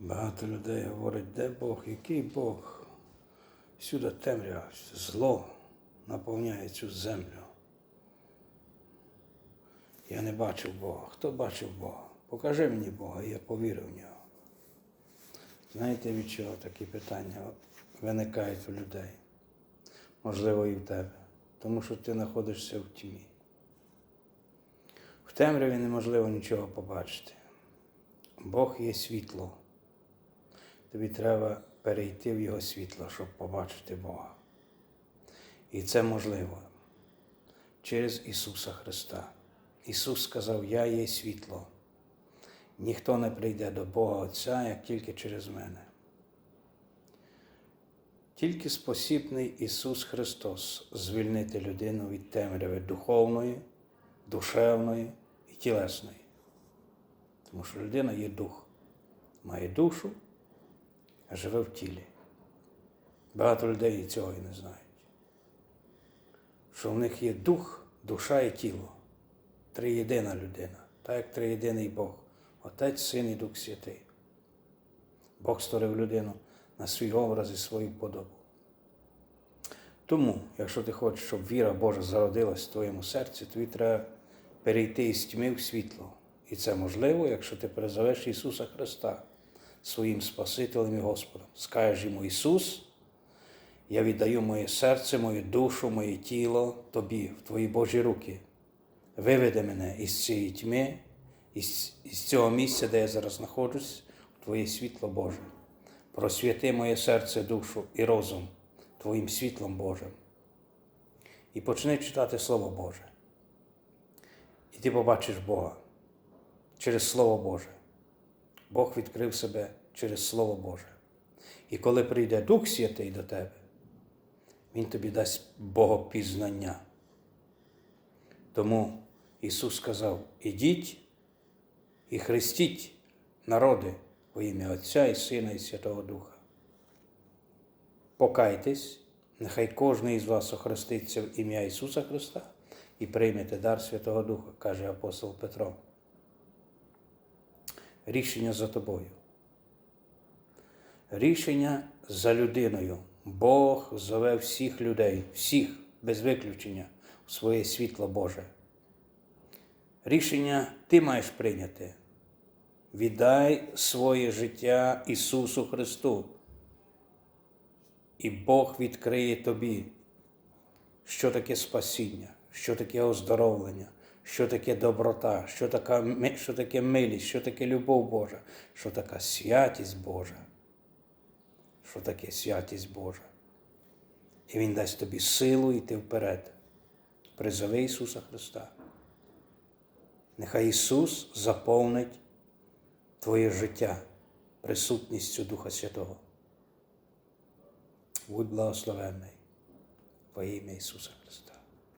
Багато людей говорять, де Бог, який Бог? Всюди темрява, зло наповняє цю землю. Я не бачив Бога. Хто бачив Бога? Покажи мені Бога, і я повірю в нього. Знаєте, від чого такі питання виникають у людей? Можливо, і в тебе. Тому що ти знаходишся в тьмі. В темряві неможливо нічого побачити. Бог є світло. Тобі треба перейти в Його світло, щоб побачити Бога. І це можливо через Ісуса Христа. Ісус сказав, Я є світло. Ніхто не прийде до Бога Отця, як тільки через мене. Тільки спосібний Ісус Христос звільнити людину від темряви духовної, душевної і тілесної. Тому що людина є дух, має душу, живе в тілі. Багато людей цього і не знають. Що в них є дух, душа і тіло. Триєдина людина, так як триєдиний Бог, Отець, Син і Дух Святий. Бог створив людину на свій образ і свою подобу. Тому, якщо ти хочеш, щоб віра Божа зародилась в твоєму серці, тобі треба перейти із тьми в світло. І це можливо, якщо ти призовеш Ісуса Христа своїм Спасителем і Господом. Скажеш йому Ісус, я віддаю моє серце, мою душу, моє тіло тобі, в твої Божі руки. Виведи мене із цієї тьми, із, із цього місця, де я зараз знаходжусь, в Твоє світло Боже. Просвяти моє серце, душу і розум Твоїм світлом Божим. І почни читати Слово Боже. І ти побачиш Бога через Слово Боже. Бог відкрив себе через Слово Боже. І коли прийде Дух Святий до тебе, Він тобі дасть Богопізнання. Тому Ісус сказав: ідіть і хрестіть народи во ім'я Отця і Сина і Святого Духа. Покайтесь, нехай кожен із вас охреститься в ім'я Ісуса Христа і приймете дар Святого Духа, каже апостол Петро. Рішення за тобою. Рішення за людиною. Бог зове всіх людей, всіх без виключення в своє світло Боже. Рішення ти маєш прийняти. Віддай своє життя Ісусу Христу. І Бог відкриє тобі, що таке спасіння, що таке оздоровлення, що таке доброта, що, така, що таке милість, що таке любов Божа, що така святість Божа. Що таке святість Божа. І Він дасть тобі силу йти вперед. Призови Ісуса Христа. Нехай Ісус заповнить твоє життя присутністю Духа Святого. Будь благословенний во ім'я Ісуса Христа.